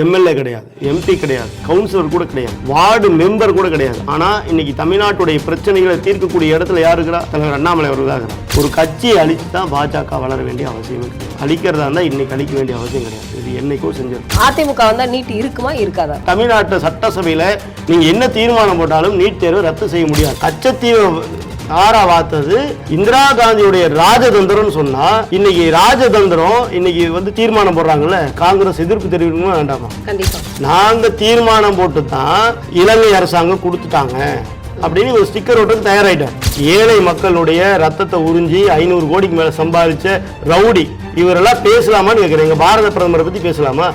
MLA கிடையாது MP கிடையாது councillor கூட கிடையாது வார்டு மெம்பர் கூட கிடையாது. ஆனா இன்னைக்கு தமிழ்நாட்டுடைய பிரச்சனைகளை தீர்க்கக்கூடிய இடத்துல யார் இருக்கிறா? தலைவர் அண்ணாமலை அவர்கள் தான் ஒரு கட்சியை அழிச்சு தான் பாஜக வளர வேண்டிய அவசியம் இல்லை அழிக்கிறதா இருந்தால் இன்னைக்கு அழிக்க வேண்டிய அவசியம் கிடையாது. இது என்னைக்கோ செஞ்சிருக்கும். அதிமுக வந்தா நீட் இருக்குமா இருக்காதா? தமிழ்நாட்டு சட்டசபையில நீங்க என்ன தீர்மானம் போட்டாலும் நீட் தேர்வு ரத்து செய்ய முடியாது. கச்சத்தீவு ஆறா வாத்தது. இந்திரா காந்தியுடைய ராஜதந்திரம்னு சொன்னா இன்னைக்கு ராஜதந்திரம் இன்னைக்கு வந்து தீர்மானம் போடுறாங்கல்ல காங்கிரஸ் எதிர்ப்பு தெரிவிக்கணுமா வேண்டாமா? நாங்க தீர்மானம் போட்டு தான் இலங்கை அரசாங்கம் கொடுத்துட்டாங்க அப்படின்னு ஒரு ஸ்டிக்கர் ஓட்டுக்கு தயாராயிட்டார். ஏழை மக்களுடைய ரத்தத்தை உறிஞ்சி ஐநூறு கோடிக்கு மேல சம்பாதிச்ச ரவுடி இவரெல்லாம் பேசலாமான்னு கேட்குறேன் பாரத பிரதமரை பத்தி பேசலாமா?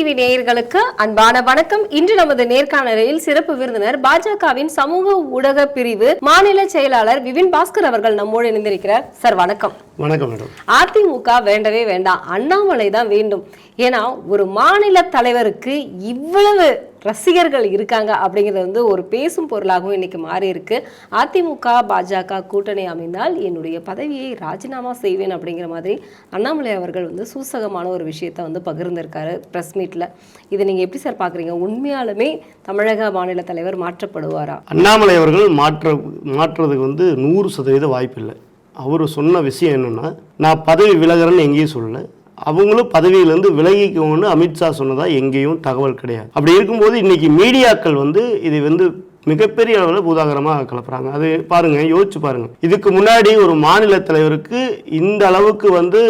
டிவி நேயர்களுக்கு அன்பான வணக்கம். இன்று நமது நேர்காணலில் சிறப்பு விருந்தினர் பாஜகவின் சமூக ஊடக பிரிவு மாநில செயலாளர் விபின் பாஸ்கர் அவர்கள் நம்மோடு இணைந்திருக்கிறார். சார் வணக்கம். வணக்கம் மேடம். அதிமுக வேண்டவே வேண்டாம். அண்ணாமலை தான் வேண்டும். ஏன்னா ஒரு மாநில தலைவருக்கு இவ்வளவு ரசிகர்கள் இருக்காங்க அப்படிங்கிறது வந்து ஒரு பேசும் பொருளாகவும் இன்னைக்கு மாறி இருக்கு அதிமுக பாஜக கூட்டணி அமைந்தால் என்னுடைய பதவியை ராஜினாமா செய்வேன் அப்படிங்கிற மாதிரி அண்ணாமலை அவர்கள் வந்து சூசகமான ஒரு விஷயத்தை வந்து பகிர்ந்திருக்காரு ப்ரெஸ் மீட்ல இதை நீங்க எப்படி சார் பாக்குறீங்க? உண்மையாலுமே தமிழக மாநில தலைவர் மாற்றப்படுவாரா? அண்ணாமலை அவர்கள் மாற்ற மாற்றுறதுக்கு வந்து நூறு சதவீத வாய்ப்பில்லை. அவர் சொன்ன விஷயம் என்னன்னா நான் பதவி விலகிறேன்னு எங்கேயும் சொல்லலை. அவங்களும் பதவியிலேருந்து விலகிக்கோன்னு அமித்ஷா சொன்னதாக எங்கேயும் தகவல் கிடையாது. அப்படி இருக்கும்போது இன்றைக்கி மீடியாக்கள் வந்து இது வந்து மிகப்பெரிய அளவில் பூதாகரமாக கலப்புறாங்க. அது பாருங்க யோசிச்சு பாருங்கள் இதுக்கு முன்னாடி ஒரு மாநில தலைவருக்கு இந்த அளவுக்கு வந்து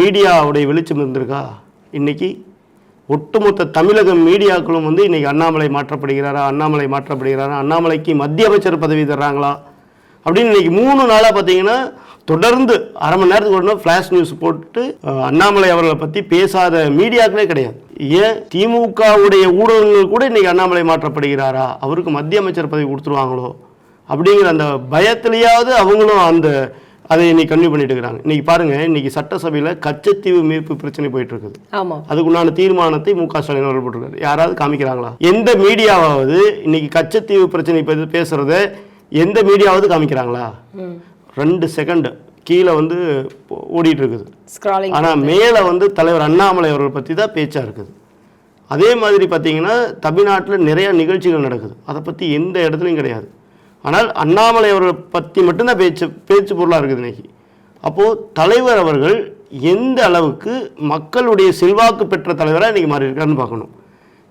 மீடியாவுடைய வெளிச்சம் இருந்திருக்கா? இன்றைக்கி ஒட்டுமொத்த தமிழக மீடியாக்களும் வந்து இன்றைக்கி அண்ணாமலை மாற்றப்படுகிறாரா அண்ணாமலை மாற்றப்படுகிறாரா அண்ணாமலைக்கு மத்திய அமைச்சர் பதவி தர்றாங்களா? அப்படின்னு இன்றைக்கி மூணு நாளாக பார்த்தீங்கன்னா தொடர்ந்து அரை மணி நேரத்துக்கு ஒரு ஃப்ளாஷ் நியூஸ் போட்டு அண்ணாமலை அவர்களை பற்றி பேசாத மீடியாக்களே கிடையாது. ஏன்? திமுகவுடைய ஊடகங்கள் கூட இன்னைக்கு அண்ணாமலை மாற்றப்படுகிறாரா? அவருக்கு மத்திய அமைச்சர் பதவி கொடுத்துருவாங்களோ? அப்படிங்கிற அந்த பயத்திலேயாவது அவங்களும் அந்த அதை இன்னைக்கு கன்வியூ பண்ணிட்டு இருக்கிறாங்க. இன்னைக்கு பாருங்க இன்னைக்கு சட்டசபையில் கச்சத்தீவு மீட்பு பிரச்சனை போயிட்டு இருக்குது ஆமா. அதுக்குண்டான தீர்மானத்தை மு க ஸ்டாலின் அவர்கள் போட்டிருக்காரு. யாராவது காமிக்கிறாங்களா? எந்த மீடியாவாவது இன்னைக்கு கச்சத்தீவு பிரச்சனை பற்றி பேசுறத எந்த மீடியாவது காமிக்கிறாங்களா? ரெண்டு செகண்ட் கீழே வந்து ஓடிட்டு இருக்குது ஆனால் மேலே வந்து தலைவர் அண்ணாமலை அவர்கள் பற்றி தான் பேச்சாக இருக்குது. அதே மாதிரி பார்த்தீங்கன்னா தமிழ்நாட்டில் நிறைய நிகழ்ச்சிகள் நடக்குது. அதை பற்றி எந்த இடத்துலையும் கிடையாது. ஆனால் அண்ணாமலை அவர்களை பற்றி மட்டும்தான் பேச்சு பேச்சு பொருளாக இருக்குது இன்னைக்கு. அப்போது தலைவர் அவர்கள் எந்த அளவுக்கு மக்களுடைய செல்வாக்கு பெற்ற தலைவராக இன்னைக்கு மாறி இருக்காருன்னு பார்க்கணும்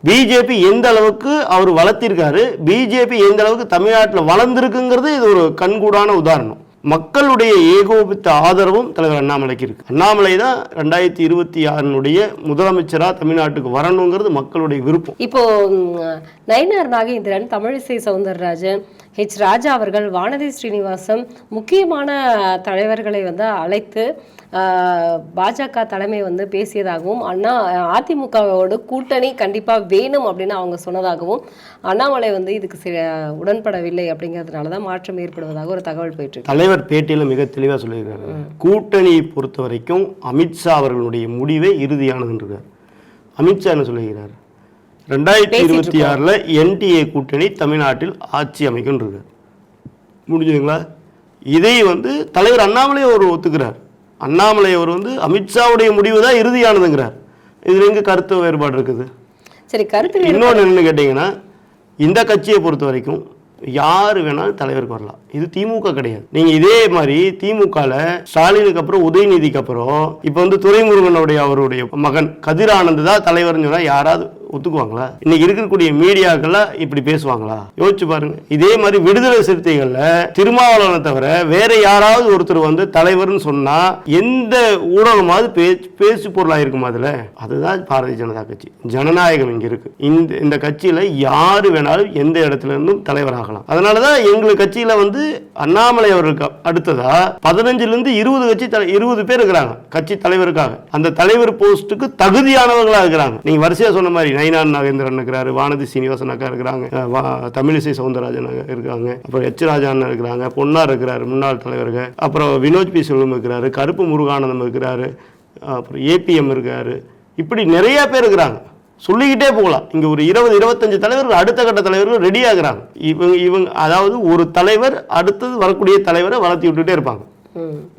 பிஜேபி எந்த அளவுக்கு அவர் வளர்த்திருக்காரு பிஜேபி எந்த அளவுக்கு தமிழ்நாட்டில் வளர்ந்துருக்குங்கிறது இது ஒரு கண்கூடான உதாரணம். மக்களுடைய ஏகோபித்த ஆதரவும் தலைவர் அண்ணாமலைக்கு இருக்கு. அண்ணாமலை தான் ரெண்டாயிரத்தி இருபத்தி ஆறினுடைய முதலமைச்சராக தமிழ்நாட்டுக்கு வரணுங்கிறது மக்களுடைய விருப்பம். இப்போ ம், நயினார் நாகேந்திரன் தமிழிசை சவுந்தரராஜன் ஹெச். ராஜா அவர்கள் வானதி ஸ்ரீனிவாசன் முக்கியமான தலைவர்களை வந்து அழைத்து பாஜக தலைமை வந்து பேசியதாகவும் அண்ணா அதிமுகவோட கூட்டணி கண்டிப்பா வேணும் அப்படின்னு அவங்க சொன்னதாகவும் அண்ணாமலை வந்து இதுக்கு சி- உடன்படவில்லை அப்படிங்கிறதுனால தான் மாற்றம் ஏற்படுவதாக ஒரு தகவல் போயிட்டு இருக்கு. தலைவர் பேட்டியில் மிக தெளிவாக சொல்லியிருக்காரு. கூட்டணியை பொறுத்த வரைக்கும் அமித்ஷா அவர்களுடைய முடிவே இறுதியானதுன்றார். அமித்ஷா என்ன சொல்லுகிறார் ரெண்டாயிரத்தி இருபத்தி ஆறில் என்டிஏ கூட்டணி தமிழ்நாட்டில் ஆட்சி அமைக்கும்ன்றது முடிஞ்சுதுங்களா? இதை வந்து தலைவர் அண்ணாமலை அவர் ஒத்துக்கிறார். அண்ணாமலை அவர் வந்து அமித்ஷாவுடைய முடிவு தான் இறுதியானதுங்கிறார். இதில் எங்கே கருத்து வேறுபாடு இருக்குது? சரி கருத்து இன்னொன்று என்னன்னு கேட்டிங்கன்னா இந்த கட்சியை பொறுத்த வரைக்கும் யார் வேணாலும் தலைவருக்கு வரலாம். இது திமுக கிடையாது. நீங்க இதே மாதிரி திமுகல ஸ்டாலினுக்கு அப்புறம் உதயநிதிக்கு அப்புறம் இப்போ வந்து துரைமுருகனுடைய அவருடைய மகன் கதிர் ஆனந்த் தான் தலைவர்னு சொன்னா யாராவது ஒத்துக்குவாங்களா? இன்னைக்கு இருக்கக்கூடிய மீடியாக்கள்லாம் இப்படி பேசுவாங்களா? யோசிச்சு பாருங்க. இதே மாதிரி விடுதலை சிறுத்தைகள்ல திருமாவளவனை தவிர வேற யாராவது ஒருத்தர் வந்து தலைவர்னு சொன்னா எந்த ஊடகமாவது பேச்சு பேச்சு பொருளா இருக்குமா அதுல? அதுதான் பாரதிய ஜனதா கட்சி. ஜனநாயகம் இங்க இருக்கு. இந்த இந்த கட்சியில யாரு வேணாலும் எந்த இடத்துல இருந்தும் தலைவராகலாம். அதனாலதான் எங்களுக்கு கட்சியில வந்து அண்ணாமலை அவருக்கு அடுத்ததா பதினஞ்சுல இருந்து இருபது கட்சி தலை இருபது பேர் இருக்கிறாங்க. கட்சி தலைவருக்காக. அந்த தலைவர் போஸ்ட்டுக்கு தகுதியானவர்களா இருக்கிறாங்க. நீங்க வரிசையா சொன்ன மாதிரி நயினார் நாகேந்திரன் இருக்கிறாரு வானதி சீனிவாசன் அக்கா இருக்கிறாங்க வா- தமிழிசை சவுந்தரராஜன் இருக்காங்க அப்புறம் எச் ராஜான் இருக்கிறாங்க பொன்னார் இருக்கிறாரு முன்னாள் தலைவர்கள் அப்புறம் வினோத் பி செல்வம் இருக்கிறாரு கருப்பு முருகானந்தம் இருக்கிறாரு அப்புறம் ஏபிஎம் இருக்காரு இப்படி நிறைய பேர் இருக்கிறாங்க. சொல்லிக்கிட்டே போகலாம். இங்கே ஒரு இருபது இருபத்தஞ்சு தலைவர்கள் அடுத்த கட்ட தலைவர்கள் ரெடி ஆகுறாங்க. இவங்க இவங்க அதாவது ஒரு தலைவர் அடுத்தது வரக்கூடிய தலைவரை வளர்த்தி விட்டுட்டே இருப்பாங்க.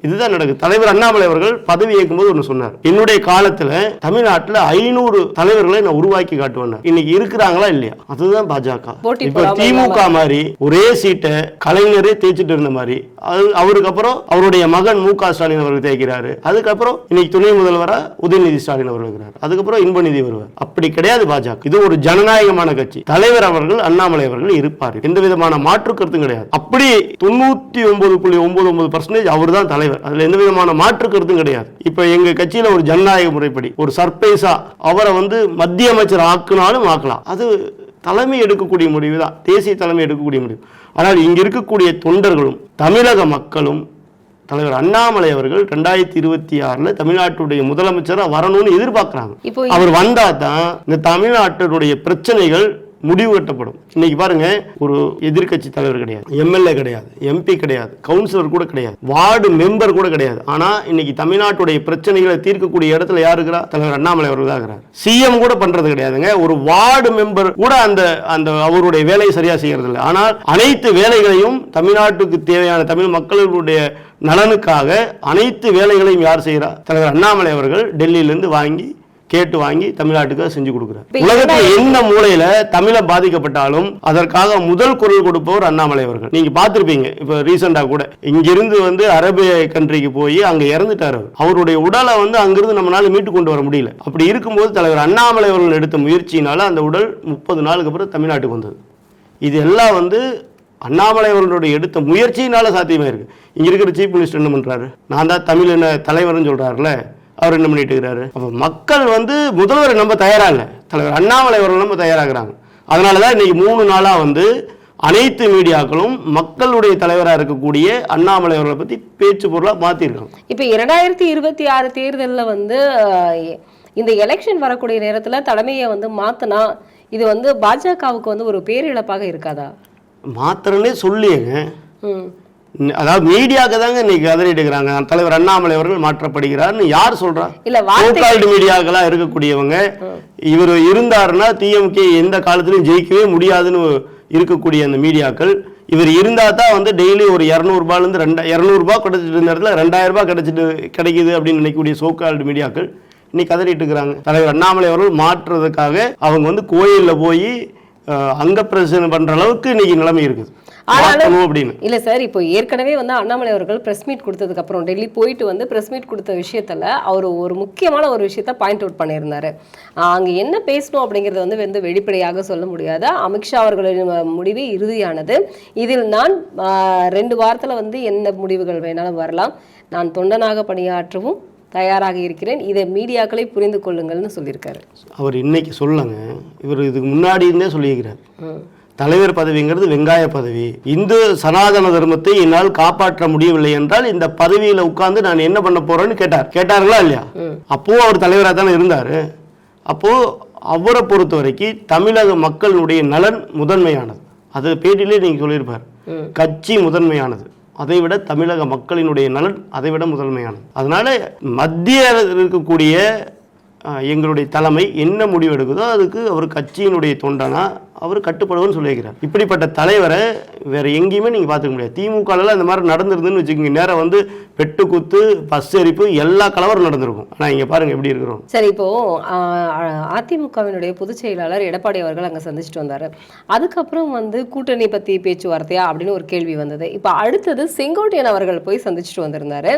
இதுதான் நடக்குது. தலைவர் அண்ணாமலை அவர்கள் பதவி ஏற்கும்போது ஒன்று சொன்னார். என்னுடைய காலத்துல தமிழ்நாட்டுல ஐநூறு தலைவர்களை நான் உருவாக்கி காட்டுவேன் இன்னைக்கு இருக்கிறாங்களா இல்லையா? அதுதான் பாஜக. இப்ப திமுக மாதிரி ஒரே சீட்டை கலைஞரே தேய்ச்சிட்டு இருந்த மாதிரி. அது அவருக்கு அப்புறம் அவருடைய மகன் மு க ஸ்டாலின் அவர்கள் தேய்க்கிறாரு. அதுக்கப்புறம் இன்னைக்கு துணை முதல்வரா உதயநிதி ஸ்டாலின் அவர்கள் இருக்கிறார். அதுக்கப்புறம் இன்பநிதி வருவார். அப்படி கிடையாது பாஜக. இது ஒரு ஜனநாயகமான கட்சி. தலைவர் அவர்கள் அண்ணாமலை அவர்கள் இருப்பார். எந்த விதமான மாற்று கருத்தும் கிடையாது. அப்படி தொண்ணூத்தி ஒன்பது புள்ளி ஒன்பது ஒன்பது பர்சன்டேஜ் அவர் தான் தலைவர். அதுல எந்த விதமான மாற்று கருத்தும் கிடையாது. இப்ப எங்க கட்சியில ஒரு ஜனநாயக முறைப்படி ஒரு சர்ப்ரைஸா அவரை வந்து மத்திய அமைச்சர் ஆக்குனாலும் ஆக்கலாம். அது தலைமை எடுக்கக்கூடிய முடிவு தான். தேசிய தலைமை எடுக்கக்கூடிய முடிவு. ஆனால் இங்க இருக்கக்கூடிய தொண்டர்களும் தமிழக மக்களும் தலைவர் அண்ணாமலை அவர்கள் ரெண்டாயிரத்தி இருபத்தி ஆறுல தமிழ்நாட்டுடைய முதலமைச்சரா வரணும்னு எதிர்பார்க்கறாங்க. அவர் வந்தா தான் இந்த தமிழ்நாட்டினுடைய பிரச்சனைகள் முடிவு கட்டப்படும். இன்னைக்கு பாருங்க ஒரு எதிர்க்கட்சி தலைவர் கிடையாது எம்எல்ஏ கிடையாது எம்பி கிடையாது கவுன்சிலர் கூட கிடையாது வார்டு மெம்பர் கூட கிடையாது. ஆனா இன்னைக்கு தமிழ்நாட்டுடைய பிரச்சனைகளை தீர்க்கக்கூடிய இடத்துல யார் இருக்கிறா? தலைவர் அண்ணாமலை அவர்கள் தான் இருக்கிறார். சிஎம் கூட பண்றது கிடையாதுங்க. ஒரு வார்டு மெம்பர் கூட அந்த அந்த அவருடைய வேலையை சரியா செய்யறது இல்லை. ஆனால் அனைத்து வேலைகளையும் தமிழ்நாட்டுக்கு தேவையான தமிழ் மக்களுடைய நலனுக்காக அனைத்து வேலைகளையும் யார் செய்கிறா தலைவர் அண்ணாமலை அவர்கள் டெல்லியிலிருந்து வாங்கி கேட்டு வாங்கி தமிழ்நாட்டுக்கு செஞ்சு கொடுக்குறார். உலகத்துல என்ன மூலையில தமிழ பாதிக்கப்பட்டாலும் அதற்காக முதல் குரல் கொடுப்பவர் அண்ணாமலை அவர்கள். நீங்க பார்த்திருப்பீங்க இப்ப ரீசெண்டா கூட. இங்கிருந்து வந்து அரேபிய கண்ட்ரிக்கு போய் அங்க இறந்துட்டாரு அவர். அவருடைய உடலை வந்து அங்கிருந்து நம்மளால மீட்டு கொண்டு வர முடியல. அப்படி இருக்கும்போது தலைவர் அண்ணாமலை அவர்கள் எடுத்த முயற்சியினால அந்த உடல் முப்பது நாளுக்கு அப்புறம் தமிழ்நாட்டுக்கு வந்தது. இது எல்லாம் வந்து அண்ணாமலை அவர்களுடைய எடுத்த முயற்சியினால சாத்தியமா இருக்கு இங்க இருக்கிற சீஃப் மினிஸ்டர் என்ன பண்றாரு? நான் தான் தமிழ் என்ன தலைவர்னு சொல்றாருல? அவர் என்ன பண்ணிட்டு இருக்கிறாரு? அப்ப மக்கள் வந்து முதல்வரை நம்ப தயாரா இல்ல தலைவர் அண்ணாமலை அவர்கள் நம்ம தயாராகிறாங்க. அதனால தான் இன்னைக்கு மூணு நாளா வந்து அனைத்து மீடியாக்களும் மக்களுடைய தலைவராக இருக்கக்கூடிய அண்ணாமலை அவர்களை பத்தி பேச்சு பொருளாக மாத்திருக்காங்க. இப்போ இரண்டாயிரத்தி இருபத்தி ஆறு தேர்தலில் வந்து இந்த எலெக்ஷன் வரக்கூடிய நேரத்துல தலைமையை வந்து மாத்தினா இது வந்து பாஜகவுக்கு வந்து ஒரு பேரிழப்பாக இருக்காதா? மாத்திரனே சொல்லியங்க. அதாவது மீடியாவுக்கு தாங்க இன்னைக்கு கதறிட்டு இருக்கிறாங்க தலைவர் அண்ணாமலை அவர்கள் மாற்றப்படுகிறார்னு யார் சொல்றா? லோக்கால்டு மீடியாக்களா இருக்கக்கூடியவங்க. இவர் இருந்தாருன்னா டிஎம்கே எந்த காலத்திலும் ஜெயிக்கவே முடியாதுன்னு இருக்கக்கூடிய அந்த மீடியாக்கள். இவர் இருந்தா தான் வந்து டெய்லி ஒரு இரநூறுபாலேருந்து ரெண்டா இரநூறுபா கிடைச்சிட்டு இருந்த இடத்துல ரெண்டாயிரம் ரூபாய் கிடைச்சிட்டு கிடைக்குது அப்படின்னு நினைக்கக்கூடிய சோக்கால்டு மீடியாக்கள் இன்னைக்கு கதறிட்டு இருக்கிறாங்க. தலைவர் அண்ணாமலை அவர்கள் மாற்றுறதுக்காக அவங்க வந்து கோயிலில் போய் அங்க பிரச்சனை பண்ற அளவுக்கு இன்னைக்கு நிலைமை இருக்குது. இல்ல சார் இப்போ ஏற்கனவே வந்து அண்ணாமலை அவர்கள் பிரஸ் மீட் கொடுத்ததுக்கு அப்புறம் டெல்லி போயிட்டு வந்து பிரஸ் மீட் கொடுத்த விஷயத்துல அவர் ஒரு முக்கியமான ஒரு விஷயத்த பாயிண்ட் அவுட் பண்ணியிருந்தாரு. அங்க என்ன பேசணும் அப்படிங்கறது வந்து வந்து வெளிப்படையாக சொல்ல முடியாது. அமித்ஷா அவர்களின் முடிவு இறுதியானது. இதில் நான் ரெண்டு வாரத்துல வந்து என்ன முடிவுகள் வேணாலும் வரலாம். நான் தொண்டனாக பணியாற்றவும் தயாராக இருக்கிறேன். இதை மீடியாக்களை புரிந்து கொள்ளுங்கள்னு சொல்லியிருக்காரு. அவர் இன்னைக்கு சொல்லங்க இவர் இதுக்கு முன்னாடி இருந்தே சொல்லியிருக்கிறார். தலைவர் பதவிங்கிறது வெங்காய பதவி. இந்து சனாதன தர்மத்தை என்னால் காப்பாற்ற முடியவில்லை என்றால் இந்த பதவியில உட்கார்ந்து நான் என்ன பண்ண போறேன்னு கேட்டார். கேட்டார்களா இல்லையா? அப்போ அவர் தலைவராக தானே இருந்தாரு. அப்போ அவரை பொறுத்த வரைக்கும் தமிழக மக்களுடைய நலன் முதன்மையானது. அது பேட்டிலே நீங்க சொல்லியிருப்பார். கட்சி முதன்மையானது. அதைவிட தமிழக மக்களினுடைய நலன் அதைவிட முதன்மையானது. அதனால மத்திய இருக்கக்கூடிய எங்களுடைய தலைமை என்ன முடிவு எடுக்குதோ அதுக்கு அவர் கட்சியினுடைய தொண்டனா அவர் கட்டுப்படுவோம்னு சொல்லியிருக்கிறார். இப்படிப்பட்ட தலைவரை வேற எங்கேயுமே நீங்க பார்த்துக்க முடியாது. திமுகலாம் இந்த மாதிரி நடந்திருந்துன்னு வச்சுக்கோங்க. நேரம் வந்து வெட்டு பஸ் எரிப்பு எல்லா கலவரம் நடந்திருக்கும். ஆனா இங்க பாருங்க எப்படி இருக்கிறோம். சரி இப்போ அதிமுகவினுடைய பொதுச் செயலாளர் எடப்பாடி அவர்கள் அங்க சந்திச்சுட்டு வந்தாரு. அதுக்கப்புறம் வந்து கூட்டணி பத்தி பேச்சுவார்த்தையா அப்படின்னு ஒரு கேள்வி வந்தது. இப்போ அடுத்தது செங்கோட்டையன் அவர்கள் போய் சந்திச்சுட்டு வந்திருந்தாரு.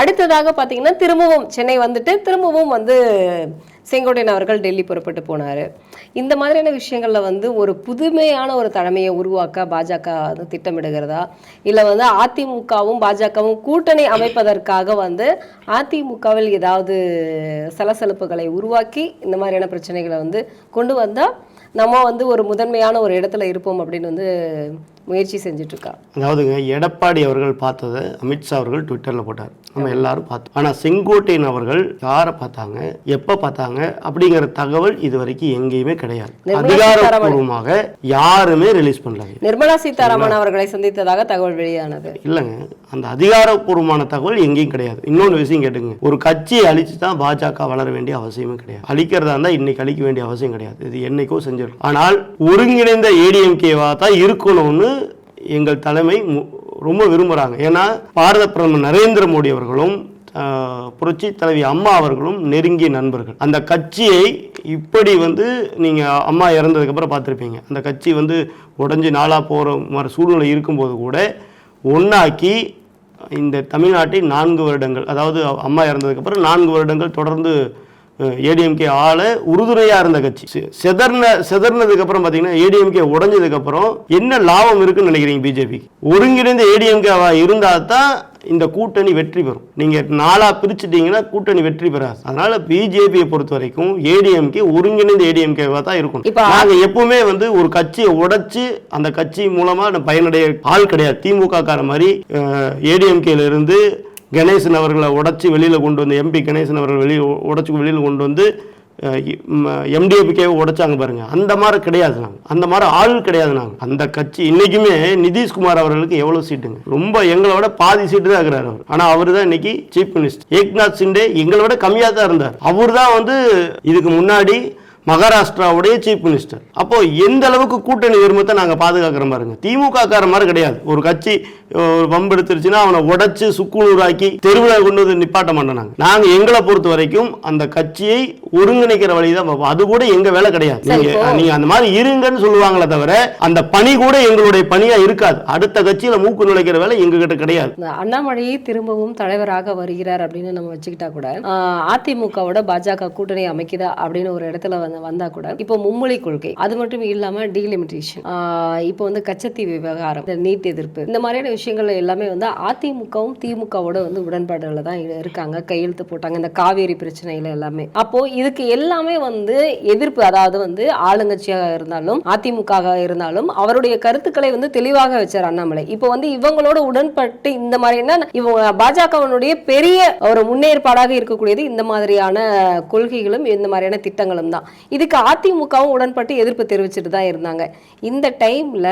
அடுத்ததாக பாத்தீங்கன்னா திரும்பவும் சென்னை வந்துட்டு திரும்பவும் வந்து செங்கோட்டையன் அவர்கள் டெல்லி புறப்பட்டு போனார். இந்த மாதிரியான விஷயங்களில் வந்து ஒரு புதுமையான ஒரு தலைமையை உருவாக்க பாஜக வந்து திட்டமிடுகிறதா? இல்லை வந்து அதிமுகவும் பாஜகவும் கூட்டணி அமைப்பதற்காக வந்து அதிமுகவில் ஏதாவது சலசலப்புகளை உருவாக்கி இந்த மாதிரியான பிரச்சனைகளை வந்து கொண்டு வந்தால் நம்ம வந்து ஒரு முதன்மையான ஒரு இடத்துல இருப்போம் அப்படின்னு வந்து முயற்சி செஞ்சுட்டு இருக்கா அதாவதுங்க எடப்பாடி அவர்கள் பார்த்ததை அமித்ஷா அவர்கள் ட்விட்டரில் போட்டார். நம்ம எல்லாரும் பார்த்தோம். ஆனால் செங்கோட்டையன் அவர்கள் யாரை பார்த்தாங்க எப்போ பார்த்தாங்க அப்படிங்கிற தகவல் இது வரைக்கும் எங்கேயுமே கிடையாது. அதிகாரப்பூர்வமாக யாருமே ரிலீஸ் பண்ணல. நிர்மலா சீதாராமன் அவர்களை சந்தித்ததாக தகவல் வெளியானது. இல்லைங்க. அந்த அதிகாரப்பூர்வமான தகவல் எங்கேயும் கிடையாது. இன்னொன்று விஷயம் கேட்டுங்க. ஒரு கட்சியை அழிச்சு தான் பாஜக வளர வேண்டிய அவசியமே கிடையாது. அழிக்கிறதா இருந்தால் இன்னைக்கு அழிக்க வேண்டிய அவசியம் கிடையாது. இது என்னைக்கோ செஞ்சிடும் ஆனால் ஒருங்கிணைந்த ஏடிஎம்கேவா தான் இருக்கணும்னு எங்கள் தலைமை மு- ரொம்ப விரும்புகிறாங்க ஏன்னா பாரத பிரதமர் நரேந்திர மோடி அவர்களும் புரட்சி தலைவி அம்மா அவர்களும் நெருங்கிய நண்பர்கள். அந்த கட்சியை இப்படி வந்து நீங்கள் அம்மா இறந்ததுக்கப்புறம் பார்த்துருப்பீங்க. அந்த கட்சி வந்து உடஞ்சி நாளாக போகிற மாதிரி சூழ்நிலை இருக்கும்போது கூட ஒன்றாக்கி இந்த தமிழ்நாட்டை நான்கு வருடங்கள் அதாவது அம்மா இறந்ததுக்கப்புறம் நான்கு வருடங்கள் தொடர்ந்து ஏடிஎம்கே ஆள உறுதுணையாக இருந்த கட்சி. செதர்ன செதர்னதுக்கப்புறம் பார்த்தீங்கன்னா ஏடிஎம்கே உடஞ்சதுக்கப்புறம் என்ன லாபம் இருக்குன்னு நினைக்கிறீங்க பிஜேபிக்கு? ஒருங்கிணைந்த ஏடிஎம்கேவா இருந்தால் தான் இந்த கூட்டணி வெற்றி பெறும். நீங்கள் நாளாக பிரிச்சுட்டீங்கன்னா கூட்டணி வெற்றி பெறாது. அதனால பிஜேபியை பொறுத்த வரைக்கும் ஏடிஎம்கே ஒருங்கிணைந்த ஏடிஎம்கேவா தான் இருக்கும் இப்ப நாங்க எப்பவுமே வந்து ஒரு கட்சியை உடைச்சு அந்த கட்சி மூலமா நம்ம பயனடைய ஆள் கிடையாது. திமுக கார மாதிரி ஏடிஎம்கேல இருந்து கணேசன் அவர்களை உடச்சி வெளியில் கொண்டு வந்து எம்பி கணேசன் அவர்கள் வெளியே உடச்சி வெளியில் கொண்டு வந்து எம்டிஎஃப்கே உடைச்சாங்க பாருங்க. அந்த மாதிரி கிடையாது நாங்கள் அந்த மாதிரி ஆள் கிடையாது நாங்கள் அந்த கட்சி இன்னைக்குமே நிதிஷ்குமார் அவர்களுக்கு எவ்வளவு சீட்டுங்க? ரொம்ப எங்களை விட பாதி சீட்டு தான் இருக்கிறார் அவர். ஆனா அவர் தான் இன்னைக்கு சீஃப் மினிஸ்டர் ஏக்நாத் சிண்டே எங்களை விட கம்மியா தான் இருந்தார். அவர் தான் வந்து இதுக்கு முன்னாடி மகாராஷ்டிராவுடைய சீஃப் மினிஸ்டர் அப்போ எந்த அளவுக்கு கூட்டணி உரிமத்தை நாங்க பாதுகாக்கிற பாருங்க. திமுக கார மாதிரி கிடையாது. ஒரு கட்சி ஒரு பம்பு எடுத்துருச்சுன்னா அவனை உடைச்சு சுக்குநூறாக்கி தெருவில் கொண்டு வந்து நிப்பாட்ட மாட்டோம் நாங்க நாங்க எங்களை பொறுத்த வரைக்கும் அந்த கட்சியை ஒருங்கிணைக்கிற வழி தான் பார்ப்போம். அது கூட எங்க வேலை கிடையாது. சரி, நீங்க அந்த மாதிரி இருங்கன்னு சொல்லுவாங்களே தவிர அந்த பணி கூட எங்களுடைய பணியா இருக்காது. அடுத்த கட்சியில மூக்கு நுழைக்கிற வேலை எங்க கிட்ட கிடையாது அண்ணாமலையை திரும்பவும் தலைவராக வருகிறார் அப்படின்னு நம்ம வச்சுக்கிட்டா கூட அதிமுகவோட பாஜக கூட்டணி அமைக்குதா அப்படின்னு ஒரு இடத்துல வந்து வந்தா கூட இப்போ மும்மொழி கொள்கை அது மட்டும் இல்லாம டீலிமிட்டேஷன் இப்போ வந்து கச்சத்தி விவகாரம் இந்த நீட் எதிர்ப்பு இந்த மாதிரியான விஷயங்கள் எல்லாமே வந்து அதிமுகவும் திமுகவோட வந்து உடன்பாடுல தான் இருக்காங்க. கையெழுத்து போட்டாங்க. இந்த காவேரி பிரச்சனையில எல்லாமே. அப்போ இதுக்கு எல்லாமே வந்து எதிர்ப்பு அதாவது வந்து ஆளுங்கட்சியாக இருந்தாலும் அதிமுக இருந்தாலும் அவருடைய கருத்துக்களை வந்து தெளிவாக வச்சார் அண்ணாமலை. இப்போ வந்து இவங்களோட உடன்பட்டு இந்த மாதிரியான இவங்க பாஜகவினுடைய பெரிய ஒரு முன்னேற்பாடாக இருக்கக்கூடியது இந்த மாதிரியான கொள்கைகளும் இந்த மாதிரியான திட்டங்களும் தான். இதுக்கு அதிமுகவும் உடன்பட்டு எதிர்ப்பு தெரிவிச்சுட்டு தான் இருந்தாங்க. இந்த டைம்ல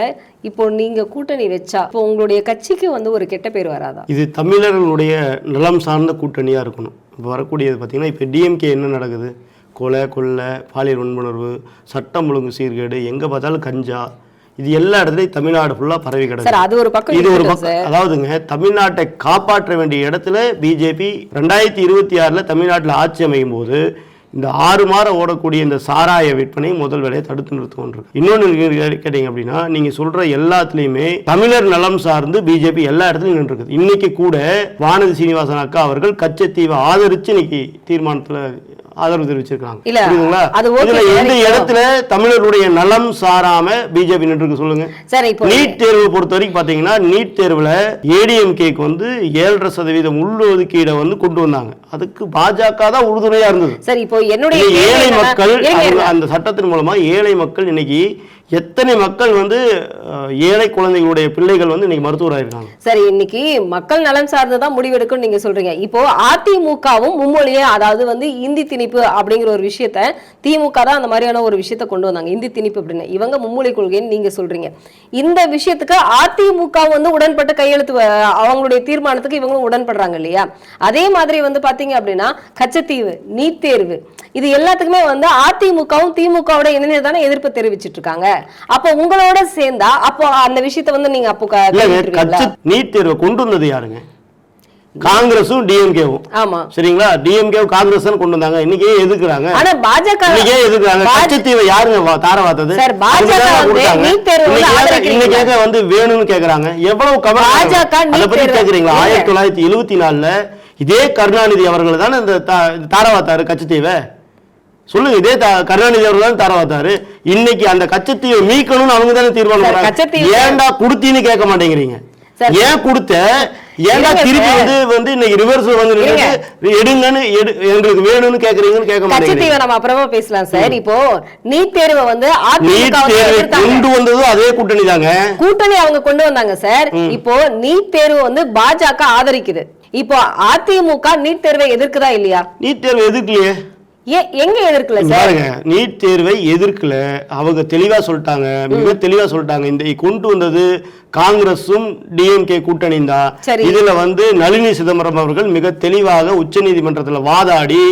இப்போ நீங்க கூட்டணி வச்சா இப்போ உங்களுடைய கட்சிக்கு வந்து ஒரு கெட்ட பேர் வராதா? இது தமிழர்களுடைய நலம் சார்ந்த கூட்டணியாக இருக்கணும். இப்போ வரக்கூடியது பார்த்தீங்கன்னா இப்போ டிஎம்கே என்ன நடக்குது? கொலை கொள்ளை பாலியல் வன்புணர்வு சட்டம் ஒழுங்கு சீர்கேடு எங்கே பார்த்தாலும் கஞ்சா இது எல்லா இடத்துலையும் தமிழ்நாடு ஃபுல்லாக பரவி கிடக்கு. அது ஒரு பக்கம் இது ஒரு பக்கம் அதாவதுங்க தமிழ்நாட்டை காப்பாற்ற வேண்டிய இடத்துல பிஜேபி ரெண்டாயிரத்தி இருபத்தி ஆறில் தமிழ்நாட்டில் ஆட்சி அமையும் போது இந்த ஆறு மாதம் ஓடக்கூடிய இந்த சாராய விற்பனை முதல் வேலையை தடுத்து நிறுத்துவோம் இன்னொன்று கேட்டீங்க அப்படின்னா நீங்க சொல்ற எல்லாத்துலேயுமே தமிழர் நலம் சார்ந்து பிஜேபி எல்லா இடத்துலையும் நின்று இருக்குது இன்னைக்கு கூட வானதி சீனிவாசன் அக்கா அவர்கள் கச்சத்தீவை ஆதரிச்சு இன்னைக்கு தீர்மானத்துல ஆதரவு தெரிவிச்சிருக்காங்க இதுல எந்த இடத்துல தமிழருடைய நலம் சாராம பிஜேபி நின்று சொல்லுங்க. சார் இப்போ நீட் தேர்வை பொறுத்த வரைக்கும் பாத்தீங்கன்னா நீட் தேர்வுல ஏடிஎம்கேக்கு வந்து ஏழரை சதவீதம் உள்ஒதுக்கீடை வந்து கொண்டு வந்தாங்க. அதுக்கு பாஜக தான் உறுதுணையா இருந்தது. சார் இப்போ என்னுடைய ஏழை மக்கள். அந்த சட்டத்தின் மூலமா ஏழை மக்கள் இன்னைக்கு எத்தனை மக்கள் வந்து ஏழை குழந்தைகளுடைய பிள்ளைகள் வந்து இன்னைக்கு மருத்துவராக இருக்காங்க சரி இன்னைக்கு மக்கள் நலன் சார்ந்து தான் முடிவெடுக்கும் நீங்க சொல்றீங்க. இப்போ அதிமுகவும் மும்மொழியே அதாவது வந்து இந்தி திணிப்பு அப்படிங்கிற ஒரு விஷயத்த திமுக தான் அந்த மாதிரியான ஒரு விஷயத்த கொண்டு வந்தாங்க. இந்தி திணிப்பு அப்படின்னு. இவங்க மும்மொழி கொள்கைன்னு நீங்க சொல்றீங்க. இந்த விஷயத்துக்கு அதிமுக வந்து உடன்பட்டு கையெழுத்து வ- அவங்களுடைய தீர்மானத்துக்கு இவங்களும் உடன்படுறாங்க இல்லையா? அதே மாதிரி வந்து பாத்தீங்க அப்படின்னா கச்சத்தீவு நீட் தேர்வு இது எல்லாத்துக்குமே வந்து அதிமுகவும் திமுகவோட இணைந்து தானே எதிர்ப்பு தெரிவிச்சிட்டு இருக்காங்க. அப்போ உங்களோட சேர்ந்தா அப்போ அந்த விஷயத்த வந்து நீங்க அப்போ நீட் தேர்வை கொண்டு வந்தது யாருங்க? காங்கிரஸும் டிஎம்கேவும் ஆமா. சரிங்களா? டிஎம்கே காங்கிரஸ் கொண்டு வந்தாங்க. இன்னைக்கே எதுக்குறாங்க? ஆனா பாஜக இன்னைக்கே எதுக்குறாங்க? கச்சத்தீவை யாருங்க தார வாத்தது? சார், பாஜக இன்னைக்கு வந்து வேணும்னு கேக்குறாங்க? எவ்வளவு கவர் பாஜக அதை பத்தி கேக்குறீங்களா. ஆயிரத்தி தொள்ளாயிரத்தி எழுபத்தி நாலுல இதே கருணாநிதி அவர்கள் தானே இந்த தாரவாத்தாரு கச்சத்தீவை சொல்லுங்க இதே கருணாநிதி அவர்கள் தான் தாரவாத்தாரு இன்னைக்கு அந்த கச்சத்தீவை மீட்கணும்னு அவங்க தானே தீர்மானம் ஏன்டா குடுத்தீன்னு கேட்க மாட்டேங்கிறீங்க. ஏன் கொடுத்த? இருங்க திருப்பி. வந்து வந்து இன்னைக்கு ரிவர்ஸ் வந்து எடுங்கன்னு எடு எங்களுக்கு வேணும்னு கேக்குறீங்கன்னு கேட்க கச்சத்தீவை நம்ம அப்புறமா பேசலாம் சார். இப்போ நீட் தேர்வை வந்து நீட் தேர்வை. கொண்டு வந்ததும் அதே கூட்டணி தாங்க கூட்டணி அவங்க கொண்டு வந்தாங்க சார். இப்போ நீட் தேர்வு வந்து பாஜக ஆதரிக்குது. இப்போ அதிமுக நீட் தேர்வை எதிர்க்குதா இல்லையா? நீட் தேர்வு எதிர்க்கலையே. எங்க எதிர்க்கல பாருங்க நீட் தேர்வை எதிர்க்கல. அவங்க தெளிவா சொல்லிட்டாங்க. மிக தெளிவா சொல்லிட்டாங்க. இந்த கொண்டு வந்தது காங்கிரஸும் டிஎம்கே தான். சரி. இதுல வந்து நளினி சிதம்பரம் அவர்கள் மிக தெளிவாக உச்சநீதிமன்றத்துல வாதாடி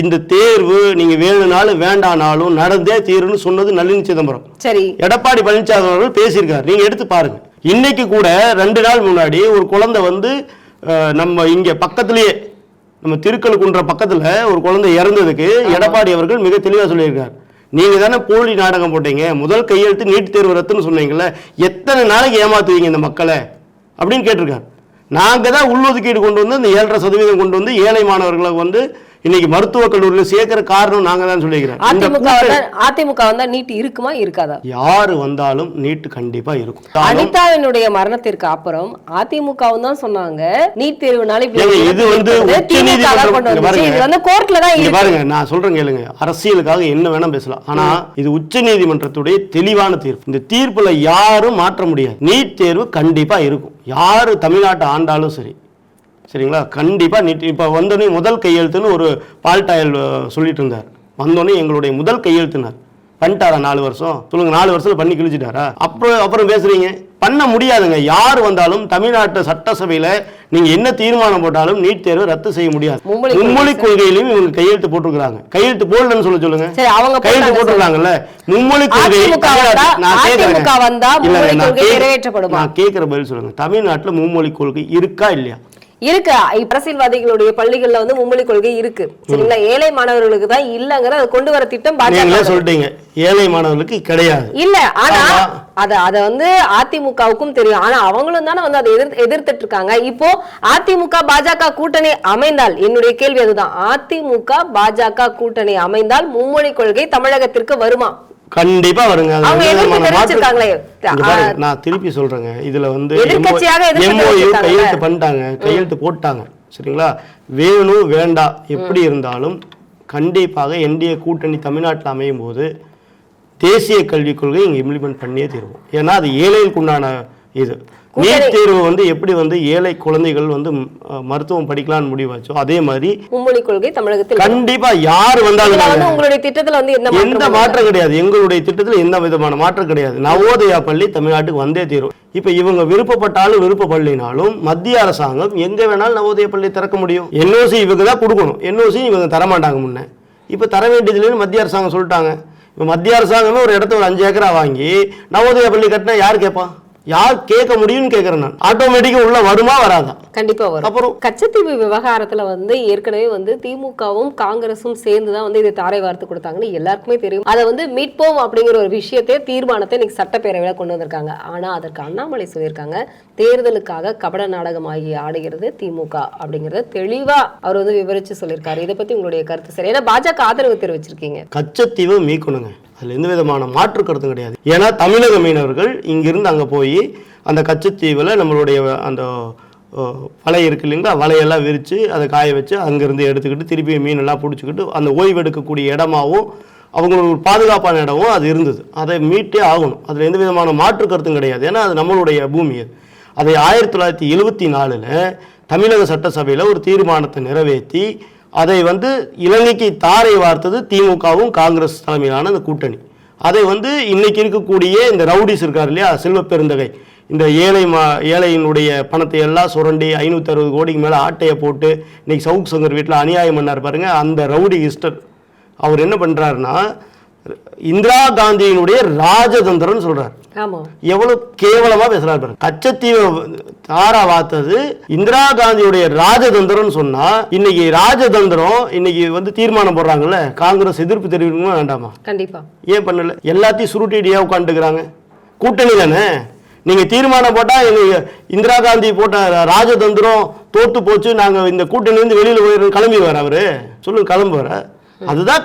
இந்த தேர்வு நீங்க வேணும்னாலும் வேண்டானாலும் நடந்தே தீருன்னு சொன்னது நளினி சிதம்பரம். சரி. எடப்பாடி பழனிசாமி அவர்கள் பேசியிருக்காரு. நீங்க எடுத்து பாருங்க. இன்னைக்கு கூட ரெண்டு நாள் முன்னாடி ஒரு குழந்தை வந்து நம்ம இங்க பக்கத்திலேயே நம்ம திருக்கழுக்குன்ற பக்கத்துல ஒரு குழந்தை இறந்ததுக்கு எடப்பாடி அவர்கள் மிக தெளிவா சொல்லியிருக்கார். நீங்க தானே போலி நாடகம் போட்டீங்க. முதல் கையெழுத்து நீட் தேர்வு ரத்துன்னு சொன்னீங்கல்ல. எத்தனை நாளைக்கு ஏமாத்துவீங்க இந்த மக்களை? அப்படின்னு கேட்டிருக்காரு. நாங்க தான் உள்ஒதுக்கீடு கொண்டு வந்து இந்த ஏழரை சதவீதம் கொண்டு வந்து ஏழை மாணவர்களுக்கு வந்து இன்னைக்கு மருத்துவக் கல்லூரியில் சேர்க்கிற காரணம் நாங்க தான் சொல்லியிருக்கிறோம் இந்த அதிமுக வந்தா அதிமுக வந்தா நீட் இருக்குமா இருக்காதா? யாரு வந்தாலும் நீட்டு கண்டிப்பா இருக்கும். அனிதாவினுடைய மரணத்திற்கு அப்புறம் அதிமுகவும் தான் சொன்னாங்க நீட் தேர்வுனால இது வந்து. இது வந்து கோர்ட்ல தான் பாருங்க. நான் சொல்றேன் கேளுங்க. அரசியலுக்காக என்ன வேணா பேசலாம். ஆனா இது உச்ச நீதிமன்றத்துடைய தெளிவான தீர்ப்பு. இந்த தீர்ப்புல யாரும் மாற்ற முடியாது. நீட் தேர்வு கண்டிப்பா இருக்கும். யாரு தமிழ்நாட்டை ஆண்டாலும் சரி சரிங்களா? கண்டிப்பா நீட் இப்ப வந்தோடனே முதல் கையெழுத்துன்னு ஒரு பால்டாயல் சொல்லிட்டு இருந்தார். வந்தோடனே எங்களுடைய முதல் கையெழுத்துனார். பண்ணிட்டாரா நாலு வருஷம்? சொல்லுங்க நாலு வருஷத்துல பண்ணி கிழிச்சிட்டாரா? அப்புறம் அப்புறம் பேசுறீங்க. பண்ண முடியாதுங்க. யார் வந்தாலும் தமிழ்நாட்டு சட்டசபையில நீங்க என்ன தீர்மானம் போட்டாலும் நீட் தேர்வை ரத்து செய்ய முடியாது. மும்மொழி கொள்கை. மும்மொழி கொள்கையிலும் இவங்க கையெழுத்து போட்டிருக்காங்க கையெழுத்து போடலன்னு சொல்ல சொல்லுங்க. சரி அவங்க கையெழுத்து. போட்டிருக்காங்கல்ல மும்மொழி கொள்கை நான் நிறைவேற்றப்படுமா? நான் கேட்கிற பதில் சொல்லுங்க. தமிழ்நாட்டுல மும்மொழி கொள்கை இருக்கா இல்லையா? இருக்கு. அரசியல்வாதிகளுடைய பள்ளிகள்ல வந்து மும்மொழி கொள்கை இருக்கு. சரிங்களா? ஏழை மாணவர்களுக்கு தான் இல்லங்கிற அதை கொண்டு வர திட்டம் சொல்லிட்டீங்க. ஏழை மாணவர்களுக்கு கிடையாது. இல்ல ஆனா. அத அத வந்து அதிமுகவுக்கும் தெரியும். ஆனா அவங்களும் தானே வந்து அதை எதிர் எதிர்த்துட்டு இருக்காங்க இப்போ அதிமுக பாஜக கூட்டணி அமைந்தால் என்னுடைய கேள்வி அதுதான். அதிமுக பாஜக கூட்டணி அமைந்தால் மும்மொழி கொள்கை தமிழகத்திற்கு வருமா? கண்டிப்பா வருங்க. நான் திருப்பி சொல்றேங்க. இதுல வந்து தெரிவிச்சிருக்காங்க. கையெழுத்து பண்ணிட்டாங்க. கையெழுத்து போட்டாங்க. சரிங்களா? வேணும் வேண்டாம் எப்படி இருந்தாலும் கண்டிப்பாக என்டிஏ கூட்டணி தமிழ்நாட்டில் அமையும் போது தேசிய கல்விக் கொள்கை இங்க இம்ப்ளிமெண்ட் பண்ணியே தீருவோம். ஏன்னா அது ஏழைகளுக்கு உண்டான இது. நீட் தேர்வு வந்து எப்படி வந்து ஏழை குழந்தைகள் வந்து மருத்துவம் படிக்கலாம்னு முடிவாச்சோ அதே மாதிரி மும்மொழி கொள்கை தமிழகத்தில். கண்டிப்பா யார் வந்தாலும் உங்களுடைய திட்டத்துல வந்து என்ன எந்த மாற்றம் கிடையாது. எங்களுடைய திட்டத்தில் எந்த விதமான மாற்றம் கிடையாது. நவோதயா பள்ளி தமிழ்நாட்டுக்கு வந்தே தீரும். இப்ப இவங்க விருப்பப்பட்டாலும் விருப்பப்படலினாலும் மத்திய அரசாங்கம் எங்க வேணாலும் நவோதயா பள்ளி திறக்க முடியும். என்ஓசி இவங்க தான் கொடுக்கணும். என்ஓசி இவங்க தரமாட்டாங்க முன்ன. இப்ப தர வேண்டியதுலன்னு மத்திய அரசாங்கம் சொல்லிட்டாங்க. இப்ப மத்திய அரசாங்கமே ஒரு இடத்த ஒரு அஞ்சு ஏக்கரா வாங்கி நவோதயா பள்ளி கட்டினா யார் கேட்பா யார் கேட்க முடியும்னு கேட்கறேன் நான். ஆட்டோமேட்டிக்கா உள்ள வருமா வராதா? கண்டிப்பா வரும். அப்புறம் கச்சத்தீவு விவகாரத்துல வந்து ஏற்கனவே வந்து திமுகவும் காங்கிரஸும் சேர்ந்து தான் வந்து இதை தாரை வார்த்து கொடுத்தாங்கன்னு எல்லாருக்குமே தெரியும். அதை வந்து மீட்போம் அப்படிங்கிற ஒரு விஷயத்தை தீர்மானத்தை இன்னைக்கு சட்டப்பேரவையில கொண்டு வந்திருக்காங்க. ஆனா அதற்கு அண்ணாமலை சொல்லியிருக்காங்க தேர்தலுக்காக கபட நாடகம் ஆகி ஆடுகிறது திமுக அப்படிங்கறத தெளிவா அவர் வந்து விவரிச்சு சொல்லியிருக்காரு. இதை பத்தி உங்களுடைய கருத்து சரி. ஏன்னா பாஜக ஆதரவு தெரிவிச்சிருக்கீங்க. கச்சத்தீவு மீட்கணுங்க. அதில் எந்த விதமான மாற்று கருத்தும் கிடையாது. ஏன்னா தமிழக மீனவர்கள் இங்கிருந்து அங்கே போய் அந்த கச்சத்தீவில் நம்மளுடைய அந்த வலை இருக்கு இல்லைங்களா? வலையெல்லாம் விரித்து அதை காய வச்சு அங்கேருந்து எடுத்துக்கிட்டு திருப்பி மீனெல்லாம் பிடிச்சிக்கிட்டு அந்த ஓய்வு எடுக்கக்கூடிய இடமாவும் அவங்களுக்கு ஒரு பாதுகாப்பான இடமும் அது இருந்தது. அதை மீட்டே ஆகணும். அதில் எந்த விதமான மாற்று கருத்தும் கிடையாது. ஏன்னா அது நம்மளுடைய பூமி அது. அதை ஆயிரத்தி தொள்ளாயிரத்தி எழுபத்தி நாலில் தமிழக சட்டசபையில் ஒரு தீர்மானத்தை நிறைவேற்றி அதை வந்து இலங்கைக்கு தாரை வார்த்தது திமுகவும் காங்கிரஸ் தலைமையிலான அந்த கூட்டணி. அதை வந்து இன்னைக்கு இருக்கக்கூடிய இந்த ரவுடிஸ் இருக்கார் இல்லையா செல்வ பெருந்தகை இந்த ஏழை மா ஏழையினுடைய பணத்தை எல்லாம் சுரண்டி ஐநூற்றி அறுபது கோடிக்கு மேலே ஆட்டையை போட்டு இன்னைக்கு சவுக் சங்கர் வீட்டில் அநியாயம் பண்ணார் பாருங்க. அந்த ரவுடி ஹிஸ்டர் அவர் என்ன பண்ணுறாருன்னா இந்திரா காந்தியினுடைய ராஜதந்திரம்னு சொல்றார். எவ்வளவு கேவலமா பேசுறாரு பாருங்க. கச்சத்தீவை தாரா வாத்தது இந்திரா காந்தியுடைய ராஜதந்திரம்னு சொன்னா இன்னைக்கு ராஜதந்திரம் இன்னைக்கு வந்து தீர்மானம் போடுறாங்கல்ல காங்கிரஸ் எதிர்ப்பு தெரிவிக்கணுமா வேண்டாமா? கண்டிப்பா. ஏன் பண்ணல? எல்லாத்தையும் சுருட்டிடியா உட்காந்துக்கிறாங்க கூட்டணி தானே? நீங்க தீர்மானம் போட்டா எங்க இந்திரா காந்தி போட்ட ராஜதந்திரம் தோத்து போச்சு நாங்க இந்த கூட்டணி இருந்து வெளியில போயிடும் கிளம்பி வர அவரு. சொல்லுங்க கிளம்பி வர அதுதான்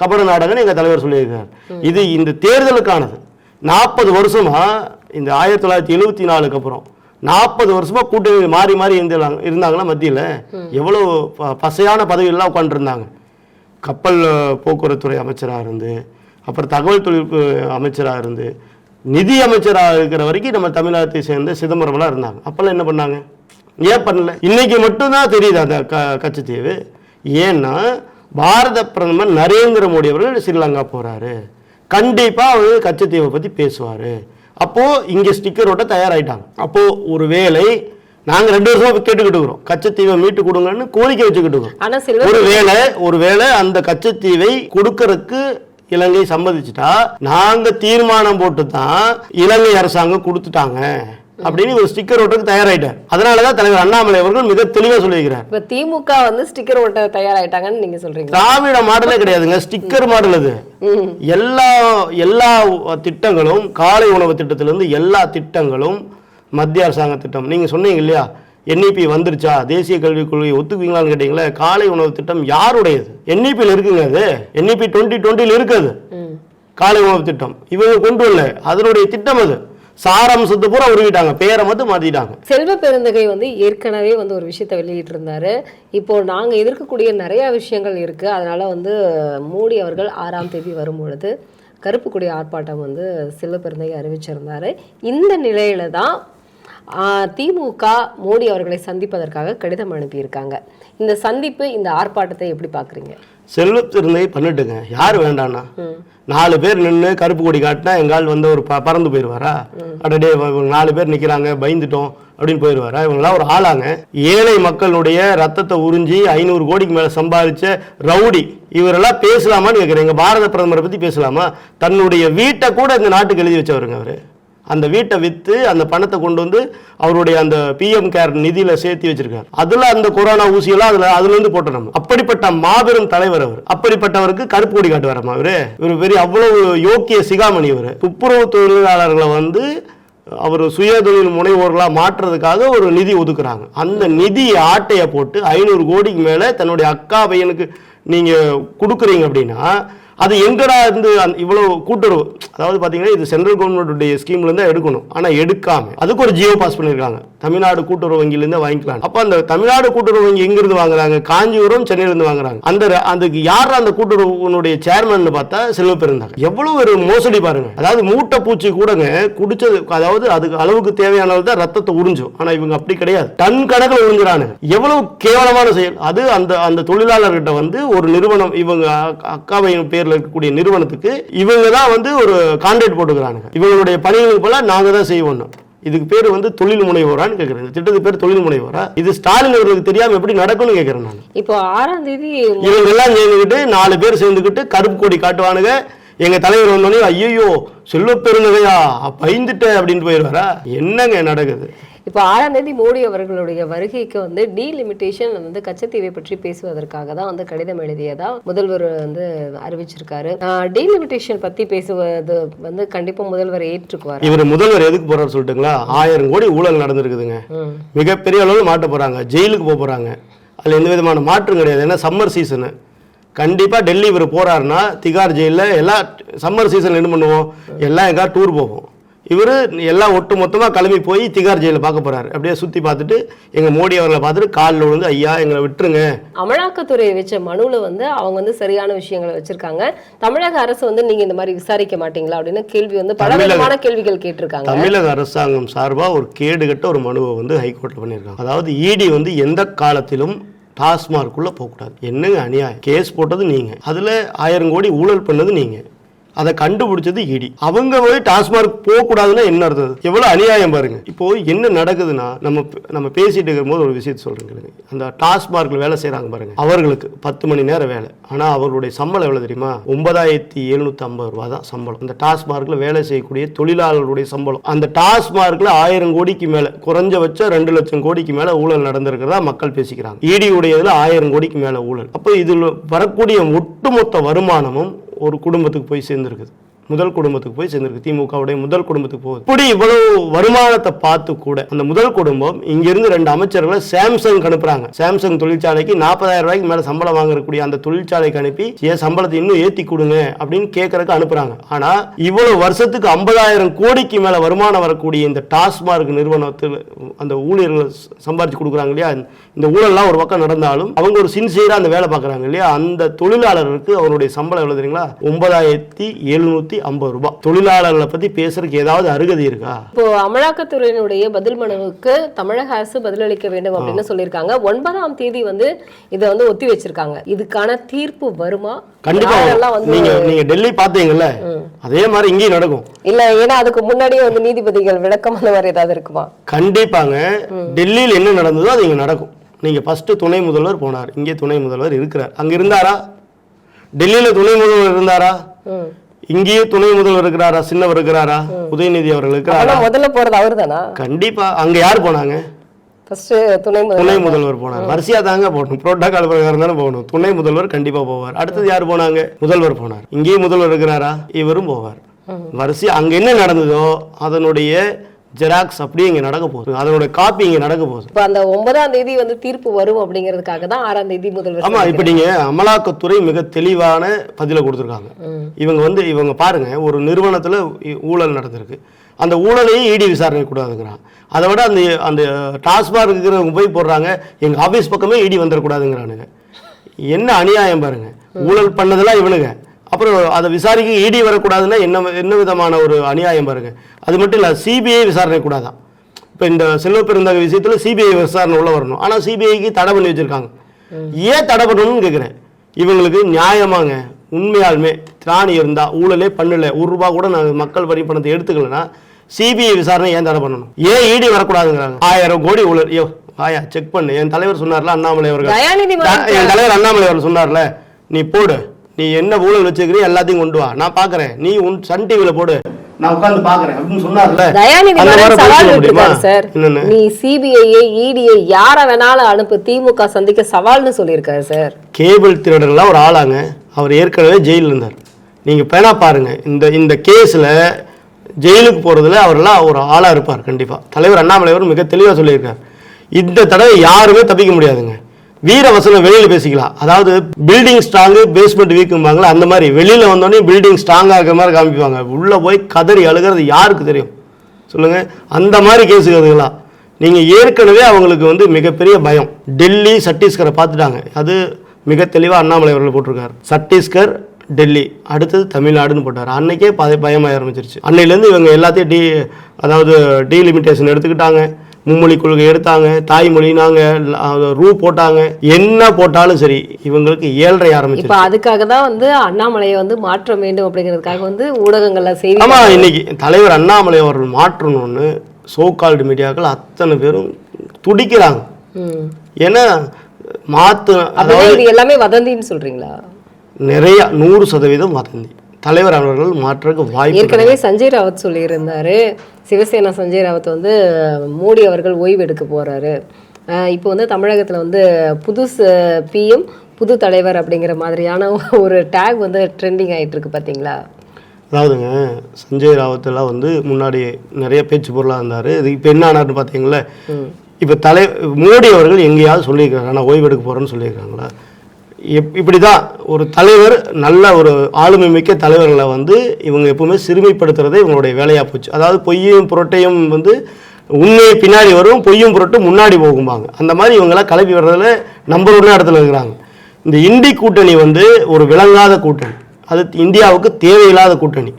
கபட நாடகம்னு எங்க தலைவர் சொல்லியிருக்காரு. இது இந்த தேர்தலுக்கானது. நாற்பது வருஷமா இந்த ஆயிரத்தி தொள்ளாயிரத்தி எழுவத்தி நாலுக்கு அப்புறம் நாற்பது வருஷமா கூட்டணி மாறி மாறி இருந்தாங்க இருந்தாங்களா மத்தியில்? எவ்வளோ பசையான பதவியெல்லாம் உட்காந்துருந்தாங்க கப்பல் போக்குவரத்துறை அமைச்சராக இருந்து அப்புறம் தகவல் தொழில்நுட்ப அமைச்சராக இருந்து நிதி அமைச்சராக இருக்கிற வரைக்கும் நம்ம தமிழகத்தை சேர்ந்த சிதம்பரம்லாம் இருந்தாங்க. அப்போல்லாம் என்ன பண்ணாங்க? ஏன் பண்ணல? இன்னைக்கு மட்டும்தான் தெரியுது அந்த க கச்சத்தீவு. ஏன்னா பாரத பிரதமர் நரேந்திர மோடி அவர்கள் ஸ்ரீலங்கா போறாரு. கண்டிப்பாக அவர் கச்சத்தீவை பற்றி பேசுவார். அப்போது இங்கே ஸ்டிக்கர் ஒட்ட தயாராயிட்டாங்க. அப்போது ஒரு வேளை நாங்கள் ரெண்டு வருஷமா கேட்டுக்கிட்டு இருக்கிறோம். கச்சத்தீவை மீட்டு கொடுங்கன்னு கோரிக்கை வச்சுக்கிட்டு இருக்கோம் ஆனா செல்வ ஒருவேளை ஒருவேளை அந்த கச்சத்தீவை கொடுக்கறதுக்கு இலங்கை சம்மதிச்சுட்டா நாங்க தீர்மானம் போட்டு தான் இலங்கை அரசாங்கம் கொடுத்துட்டாங்க. அப்படின்னு ஒரு ஸ்டிக்கர் ஓட்டுக்கு தயாராயிட்டார். அதனாலதான் தலைவர் அண்ணாமலை அவர்கள் மிக தெளிவா சொல்லியிருக்கிறார். இப்ப திமுக வந்து ஸ்டிக்கர் ஓட்ட தயாராயிட்டாங்கன்னு நீங்க சொல்றீங்க. திராவிட மாடலே கிடையாதுங்க. ஸ்டிக்கர் மாடல் அது. எல்லா எல்லா திட்டங்களும் காலை உணவு திட்டத்திலிருந்து எல்லா திட்டங்களும் மத்திய அரசாங்க திட்டம். நீங்க சொன்னீங்க இல்லையா? என்இபி வந்துருச்சா? தேசிய கல்விக் கொள்கை ஒத்துக்குவீங்களான்னு கேட்டீங்களே காலை உணவு திட்டம் யாருடையது? என்இபியில் இருக்குங்க அது. என்இபி டுவெண்ட்டி டுவெண்ட்டியில் இருக்குது. காலை உணவு திட்டம். இவங்க கொண்டு வரல. அதனுடைய திட்டம் அது. சாராம்சத்தை பூரா உருவிட்டாங்க பேரை மட்டும் மாத்திட்டாங்க. செல்வ பெருந்தகை வந்து ஏற்கனவே வந்து ஒரு விஷயத்தை வெளியிட்டு இருந்தாரு இப்போ நாங்க எதிர்க்கக்கூடிய நிறைய விஷயங்கள் இருக்கு. அதனால வந்து மோடி அவர்கள் ஆறாம் தேதி வரும் பொழுது கருப்பு கொடி ஆர்ப்பாட்டம் வந்து செல்வ பெருந்தகை அறிவிச்சிருந்தாரு. இந்த நிலையில தான் திமுக மோடி அவர்களை சந்திப்பதற்காக கடிதம் அனுப்பியிருக்காங்க. இந்த சந்திப்பு இந்த ஆர்ப்பாட்டத்தை எப்படி பாக்குறீங்க? செல்வத்திருந்தே பண்ணிட்டுங்க. யார் வேண்டாண்ணா நாலு பேர் நின்று கருப்பு கொடி காட்டினா எங்கால் வந்து ஒரு ப- பறந்து போயிடுவாரா அடடே இவங்க நாலு பேர் நிற்கிறாங்க பயந்துட்டோம் அப்படின்னு போயிடுவாரா இவங்கெல்லாம் ஒரு ஆளாங்க. ஏழை மக்களுடைய ரத்தத்தை உறிஞ்சி ஐநூறு கோடிக்கு மேலே சம்பாதிச்ச ரவுடி. இவரெல்லாம் பேசலாமான்னு கேட்குறேன் எங்கள் பாரத பிரதமரை பற்றி பேசலாமா? தன்னுடைய வீட்டை கூட இந்த நாட்டுக்கு எழுதி வச்சவருங்க அவர். அந்த வீட்டை விற்று அந்த பணத்தை கொண்டு வந்து அவருடைய அந்த பிஎம் கேர் நிதியில சேர்த்து வச்சிருக்காரு. அதுல அந்த கொரோனா ஊசியெல்லாம் அதுல அதுல இருந்து போட்டோம் நம்ம அப்படிப்பட்ட மாபெரும் தலைவர் அவர். அப்படிப்பட்டவருக்கு கருப்பு கொடி காட்டுவாராமா அவரு. இவர் பெரிய அவ்வளவு யோக்கிய சிகாமணி இவர். துப்புரவு தொழிலாளர்களை வந்து அவர் சுய தொழில் முனைவோர்களாக மாற்றுறதுக்காக ஒரு நிதி ஒதுக்குறாங்க. அந்த நிதி ஆட்டையை போட்டு ஐநூறு கோடிக்கு மேலே தன்னுடைய அக்கா பையனுக்கு நீங்கள் கொடுக்குறீங்க அப்படின்னா அது எங்கடா இருந்து அந்த இவ்வளவு கூட்டுறவு? அதாவது பார்த்தீங்கன்னா இது சென்ட்ரல் கவர்மெண்ட்டுடைய ஸ்கீம்லேருந்து எடுக்கணும். ஆனால் எடுக்காம. அதுக்கு ஒரு ஜியோ பாஸ் பண்ணியிருக்காங்க தமிழ்நாடு கூட்டுறவு வங்கியிலேருந்து வாங்கிக்கலாம். அப்போ அந்த தமிழ்நாடு கூட்டுறவு வங்கி எங்கிருந்து வாங்குறாங்க? காஞ்சிபுரம் சென்னையிலேருந்து வாங்குறாங்க. அந்த அதுக்கு யார் அந்த கூட்டுறவுனுடைய சேர்மன் பார்த்தா செல்வ பெருந்தாங்க எவ்வளவு ஒரு மோசடி பாருங்க. அதாவது மூட்டை பூச்சி கூடங்க குடிச்சது அதாவது அதுக்கு அளவுக்கு தேவையானது தான் ரத்தத்தை உறிஞ்சும். ஆனா இவங்க அப்படி கிடையாது. டன் கணக்கில் உறிஞ்சுறானுங்க. எவ்வளவு கேவலமான செயல். அது அந்த அந்த தொழிலாளர்கிட்ட வந்து ஒரு நிறுவனம் இவங்க அக்காவையும் பேர் பேர்ல இருக்கக்கூடிய நிறுவனத்துக்கு இவங்க தான் வந்து ஒரு கான்ட்ராக்ட் போட்டுக்கிறானுங்க. இவங்களுடைய பணிகளுக்கு போல நாங்க தான் செய்வோம் இதுக்கு பேர் வந்து தொழில் முனைவோரான்னு கேட்குறேன் இந்த திட்டத்துக்கு பேர் தொழில் முனைவோரா? இது ஸ்டாலின் அவர்களுக்கு தெரியாம எப்படி நடக்கும்னு கேட்குறேன் நான். இப்போ ஆறாம் தேதி இவங்க எல்லாம் சேர்ந்துக்கிட்டு நாலு பேர் சேர்ந்துக்கிட்டு கருப்பு கொடி காட்டுவானுங்க. எங்க தலைவர் வந்தோடனே ஐயோ செல்வ பெருந்தகையா பயந்துட்டேன் அப்படின்னு போயிடுவாரா என்னங்க நடக்குது? இப்போ ஆறாம் தேதி மோடி அவர்களுடைய வருகைக்கு வந்து டீலிமிட்டேஷன் வந்து கச்சத்தீவை பற்றி பேசுவதற்காக தான் வந்து கடிதம் எழுதியதா முதல்வர் வந்து அறிவிச்சிருக்காரு. டீலிமிட்டேஷன் பத்தி பேசுவது வந்து கண்டிப்பா முதல்வர் ஏற்றுக்குவார்? இவர் முதல்வர் எதுக்கு போறாரு சொல்லட்டுங்களா? ஆயிரம் கோடி ஊழல் நடந்திருக்குதுங்க. மிகப்பெரிய அளவில் மாட்ட போறாங்க. ஜெயிலுக்கு போக போறாங்க. அதுல எந்த விதமான மாற்றம் கிடையாது. ஏன்னா சம்மர் சீசனு கண்டிப்பா டெல்லி இவர் போறாருன்னா திகார் ஜெயிலில் எல்லாம் சம்மர் சீசன் என்ன பண்ணுவோம்? எல்லாம் எங்கா டூர் போவோம். இவர் எல்லாம் ஒட்டு மொத்தமாக கிளம்பி போய் திகார் ஜெயிலில் பார்க்க போறாரு. அப்படியே சுற்றி பார்த்துட்டு எங்கள் மோடி அவர்களை பார்த்துட்டு காலில் விழுந்து ஐயா எங்களை விட்டுருங்க. அமலாக்கத்துறை வச்ச மனுவில் வந்து அவங்க வந்து சரியான விஷயங்களை வச்சிருக்காங்க. தமிழக அரசு வந்து நீங்க இந்த மாதிரி விசாரிக்க மாட்டீங்களா? அப்படின்னு கேள்வி வந்து பல தமிழக- விதமான கேள்விகள் கேட்டிருக்காங்க. தமிழக அரசாங்கம் சார்பாக ஒரு கேடுகட்ட ஒரு மனுவை வந்து ஹைகோர்ட்டில் பண்ணியிருக்காங்க. அதாவது இடி வந்து எந்த காலத்திலும் டாஸ்மார்க்குள்ளே போகக்கூடாது. என்னங்க அநியாயம்? கேஸ் போட்டது நீங்கள் அதில் ஆயிரம் கோடி ஊழல் பண்ணது நீங்கள் அதை கண்டுபிடிச்சது இடி. அவங்க போய் டாஸ்மார்க் போகக்கூடாதுன்னா என்ன அர்த்தம்? எவ்வளோ அநியாயம் பாருங்க. இப்போ என்ன நடக்குதுன்னா நம்ம நம்ம பேசிட்டு இருக்கும்போது ஒரு விஷயத்தை சொல்றேங்க அந்த டாஸ்மார்க்ல வேலை செய்யறாங்க பாருங்க. அவர்களுக்கு பத்து மணி நேரம் வேலை. ஆனால் அவர்களுடைய சம்பளம் எவ்வளோ தெரியுமா? ஒன்பதாயிரத்தி எழுநூத்தி ஐம்பது ரூபா தான் சம்பளம். அந்த டாஸ்மார்க்ல வேலை செய்யக்கூடிய தொழிலாளர்களுடைய சம்பளம். அந்த டாஸ்மார்க்ல ஆயிரம் கோடிக்கு மேல குறைஞ்சபட்சம் ரெண்டு லட்சம் கோடிக்கு மேல ஊழல் நடந்திருக்கிறதா மக்கள் பேசிக்கிறாங்க. இடி உடையதுல ஆயிரம் கோடிக்கு மேல ஊழல். அப்போ இதில் வரக்கூடிய ஒட்டுமொத்த வருமானமும் ஒரு குடும்பத்துக்கு போய் சேர்ந்துருக்குது. முதல் குடும்பத்துக்கு போய் சேர்ந்திருக்கு. திமுகவுடைய முதல் குடும்பத்துக்கு போகுது. இப்படி இவ்வளவு வருமானத்தை பார்த்து கூட அந்த முதல் குடும்பம் இங்கிருந்து ரெண்டு அமைச்சர்களை சாம்சங் அனுப்புறாங்க. சாம்சங் தொழிற்சாலைக்கு நாற்பதாயிரம் ரூபாய்க்கு மேல சம்பளம் வாங்கக்கூடிய அந்த தொழிற்சாலைக்கு அனுப்பி ஏன் சம்பளத்தை இன்னும் ஏத்தி கொடுங்க அப்படின்னு கேட்கறதுக்கு அனுப்புறாங்க. ஆனா இவ்வளவு வருஷத்துக்கு ஐம்பதாயிரம் கோடிக்கு மேல வருமானம் வரக்கூடிய இந்த டாஸ்மார்க் நிறுவனத்தில் அந்த ஊழியர்கள் சம்பாதிச்சு கொடுக்குறாங்க இல்லையா? இந்த ஊழல்லாம் ஒரு பக்கம் நடந்தாலும் அவங்க ஒரு சின்சியரா அந்த வேலை பார்க்குறாங்க இல்லையா? அந்த தொழிலாளருக்கு அவருடைய சம்பளம் எவ்வளவு தெரியுங்களா? ஒன்பதாயிரத்தி எழுநூத்தி ஐம்பது ரூபாய் தொழிலாளர்களை பத்தி பேசுறதுக்கு ஏதாவது அருகதை இருக்கா? இப்போ அமலாக்கத்துறையினுடைய பதில் மனுவுக்கு தமிழக அரசு பதிலளிக்க வேண்டும் அப்படின்னு சொல்லியிருக்காங்க. ஒன்பதாம் தேதி வந்து இதை வந்து ஒத்தி வச்சிருக்காங்க. இதுக்கான தீர்ப்பு வருமா? கண்டிப்பா நீங்க நீங்க டெல்லி பாத்தீங்கல்ல அதே மாதிரி இங்கேயும் நடக்கும். இல்ல ஏன்னா அதுக்கு முன்னாடியே வந்து நீதிபதிகள் விளக்கம் அந்த மாதிரி ஏதாவது இருக்குமா? கண்டிப்பாங்க. டெல்லியில் என்ன நடந்ததோ அது இங்க நடக்கும். நீங்க ஃபர்ஸ்ட் துணை முதல்வர் போனார். இங்கே துணை முதல்வர் இருக்கிறார். அங்க இருந்தாரா? டெல்லியில துணை முதல்வர் இருந்தாரா. இங்கேயே துணை முதல்வர் இருக்கிறாரா சின்னவர் இருக்கிறாரா உதயநிதி அவர்கள் இருக்கிறாரா? முதல்ல போறது அவரு தானா கண்டிப்பா. அங்க யார் போனாங்க? துணை முதல்வர். துணை முதல்வர் போனார். வரிசையா தாங்க போகணும். புரோட்டோகால் பிரகாரம் தானே போகணும். துணை முதல்வர் கண்டிப்பா போவார். அடுத்தது யார் போனாங்க? முதல்வர் போனார். இங்கேயும் முதல்வர் இருக்கிறாரா? இவரும் போவார். வரிசையா அங்க என்ன நடந்ததோ அதனுடைய ஜெராக்ஸ் அப்படியே இங்க நடக்க போகுது. அதனுடைய காப்பி இங்க நடக்க போகுது. இப்ப அந்த ஒன்பதாம் தேதி வந்து தீர்ப்பு வரும் அப்படிங்கிறதுக்காக தான் ஆறாம் தேதி முதல்வர் ஆமா இப்ப நீங்க அமலாக்கத்துறை மிக தெளிவான பதில கொடுத்துருக்காங்க. இவங்க வந்து இவங்க பாருங்க ஒரு நிறுவனத்துல ஊழல் நடந்திருக்கு. அந்த ஊழலையும் இடி விசாரணை கூடாதுங்கிறான். அதை விட அந்த அந்த டாஸ்மாக் இருக்கிறவங்க போய் போடுறாங்க எங்க ஆபீஸ் பக்கமே இடி வந்துடக்கூடாதுங்கிறானுங்க என்ன அநியாயம் பாருங்க. ஊழல் பண்ணதெல்லாம் இவனுங்க. அப்புறம் அதை விசாரிக்க இடி வரக்கூடாதுன்னா என்ன என்ன விதமான ஒரு அநியாயம் பாருங்க. அது மட்டும் இல்லை சிபிஐ விசாரணை கூடாதான் இப்போ இந்த செல்வ பெருந்தகை விஷயத்தில் சிபிஐ விசாரணை உள்ள வரணும். ஆனால் சிபிஐக்கு தடை பண்ணி வச்சிருக்காங்க. ஏன் தடை பண்ணணும்னு கேட்குறேன் இவங்களுக்கு நியாயமாங்க உண்மையாலுமே திராணி இருந்தால் ஊழலே பண்ணல ஒரு ரூபா கூட நான் மக்கள் வரி பணத்தை எடுத்துக்கலன்னா சிபிஐ விசாரணை ஏன் தடை பண்ணணும்? ஏன் இடி வரக்கூடாதுங்கிறாங்க. ஆயிரம் கோடி ஊழல். ஐயோ ஆயா செக் பண்ணு. என் தலைவர் சொன்னார்ல அண்ணாமலை அவர்கள். என் தலைவர் அண்ணாமலை அவர் சொன்னார்ல. நீ போடு. நீ என்ன ஊழல் வச்சிருக்கிறியோ எல்லாத்தையும் கொண்டு வா. நான் பாக்குறேன். நீ உன் சன் டிவில போடு. நான் உட்கார்ந்து பாக்குறேன். அப்படின்னு சொன்னார்ல. தயாநிதி சவால் விட்டுருக்காரு? சார். நீ சிபிஐ இடிஐ யார வேணாலும் அனுப்பு திமுக சந்திக்க சவால்னு சொல்லியிருக்காரு சார். கேபிள் திருடர்லாம் ஒரு ஆளாங்க. அவர் ஏற்கனவே ஜெயிலில் இருந்தார். நீங்க பேனா பாருங்க. இந்த இந்த கேஸ்ல ஜெயிலுக்கு போறதுல அவரெல்லாம் ஒரு ஆளா இருப்பார். கண்டிப்பா. தலைவர் அண்ணாமலை அவர் மிக தெளிவா சொல்லியிருக்கார். இந்த தடவை யாருமே தப்பிக்க முடியாதுங்க. வீர வசனம் வெளியில் பேசிக்கலாம். அதாவது பில்டிங் ஸ்ட்ராங்கு பேஸ்மெண்ட் வீக்கும்பாங்களா அந்த மாதிரி வெளியில் வந்தோடனே பில்டிங் ஸ்ட்ராங்காக இருக்கிற மாதிரி காமிப்பாங்க. உள்ளே போய் கதறி அழுகிறது யாருக்கு தெரியும்? சொல்லுங்கள் அந்த மாதிரி கேஸுக்கு அதுங்களா நீங்கள் ஏற்கனவே அவங்களுக்கு வந்து மிகப்பெரிய பயம். டெல்லி சத்தீஸ்கரை பார்த்துட்டாங்க. அது மிக தெளிவாக அண்ணாமலை அவர்கள் போட்டிருக்காரு. சத்தீஸ்கர் டெல்லி. அடுத்தது தமிழ்நாடுன்னு போட்டார். அன்னைக்கே பய பயமாக ஆரம்பிச்சிருச்சு. அன்னையிலேருந்து இவங்க எல்லாத்தையும் டி அதாவது டீலிமிட்டேஷன் எடுத்துக்கிட்டாங்க. மும்மொழி கொள்கை எடுத்தாங்க தாய்மொழினாங்க ரூ போட்டாங்க. என்ன போட்டாலும் சரி இவங்களுக்கு ஏழ்ரை ஆரம்பிச்சிருச்சு. இப்ப அதுக்காக தான் வந்து அண்ணாமலையை வந்து மாற்ற வேண்டும் அப்படிங்கிறதுக்காக வந்து ஊடகங்கள்ல செய்தி ஆமா இன்னைக்கு தலைவர் அண்ணாமலை அவர்கள் மாற்றணும்னு சோகால்டு மீடியாக்கள் அத்தனை பேரும் துடிக்கிறாங்க. ஏன்னா மாத்து இது எல்லாமே வதந்தின்னு சொல்றீங்களா? நிறைய நூறு சதவீதம் வதந்தி. தலைவர் அவர்கள் மாற்றக்கு வாய்ப்பு ஏற்கனவே சஞ்சய் ராவத் சொல்லியிருந்தாரு சிவசேனா சஞ்சய் ராவத் வந்து மோடி அவர்கள் ஓய்வு எடுக்க போறாரு. அஹ் இப்போ வந்து தமிழகத்துல வந்து புது பிஎம் புது தலைவர் அப்படிங்கிற மாதிரியான ஒரு டேக் வந்து ட்ரெண்டிங் ஆயிட்டு இருக்கு பாத்தீங்களா? அதாவதுங்க சஞ்சய் ராவத் எல்லாம் வந்து முன்னாடி நிறைய பேச்சு பொருளாக இருந்தார். இது இப்போ என்ன ஆனார்னு பார்த்தீங்களா இப்போ தலை மோடி அவர்கள் எங்கேயாவது சொல்லியிருக்காங்க நான் ஓய்வு எடுக்க போகிறேன்னு சொல்லியிருக்காங்களா? எப் இப்படி தான் ஒரு தலைவர் நல்ல ஒரு ஆளுமை மிக்க தலைவர்களை வந்து இவங்க எப்பவுமே சிறுமைப்படுத்துறதே இவங்களுடைய வேலையாக போச்சு. அதாவது பொய்யும் புரட்டையும் வந்து உண்மை பின்னாடி வரும் பொய்யும் புரட்டும் முன்னாடி போகும்பாங்க. அந்த மாதிரி இவங்கெல்லாம் கிளப்பி வர்றதுல நம்பர் ஒன்று இடத்துல இருக்கிறாங்க. இந்த இந்தி கூட்டணி வந்து ஒரு விளங்காத கூட்டணி. அது இந்தியாவுக்கு தேவையில்லாத கூட்டணி.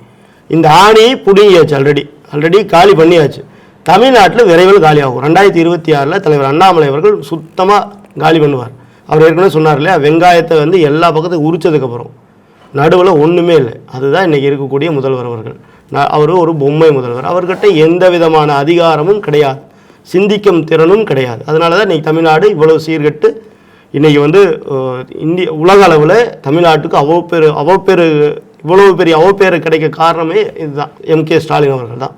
இந்த ஆணி பிடுங்கியாச்சு ஆல்ரெடி ஆல்ரெடி காலி பண்ணியாச்சு. தமிழ்நாட்டில் விரைவில் காலியாகும். ரெண்டாயிரத்தி இருபத்தி ஆறில் தலைவர் அண்ணாமலை அவர்கள் சுத்தமாக காலி பண்ணுவார். அவர் ஏற்கனவே சொன்னார் இல்லையா? வெங்காயத்தை வந்து எல்லா பக்கத்துக்கும் உரிச்சதுக்கப்புறம். நடுவில் ஒன்றுமே இல்லை. அதுதான் இன்றைக்கி இருக்கக்கூடிய முதல்வர் அவர்கள். நான் அவர் ஒரு பொம்மை முதல்வர். அவர்கிட்ட எந்த விதமான அதிகாரமும் கிடையாது. சிந்திக்கும் திறனும் கிடையாது. அதனால தான் இன்றைக்கி தமிழ்நாடு இவ்வளோ சீர்கெட்டு இன்றைக்கி வந்து இந்திய உலக அளவில் தமிழ்நாட்டுக்கு அவ்வளோ பேர் அவ்வளோ பேர் இவ்வளோ பெரிய அவப்பேறு கிடைக்க காரணமே இதுதான். எம் கே ஸ்டாலின் அவர்கள் தான்.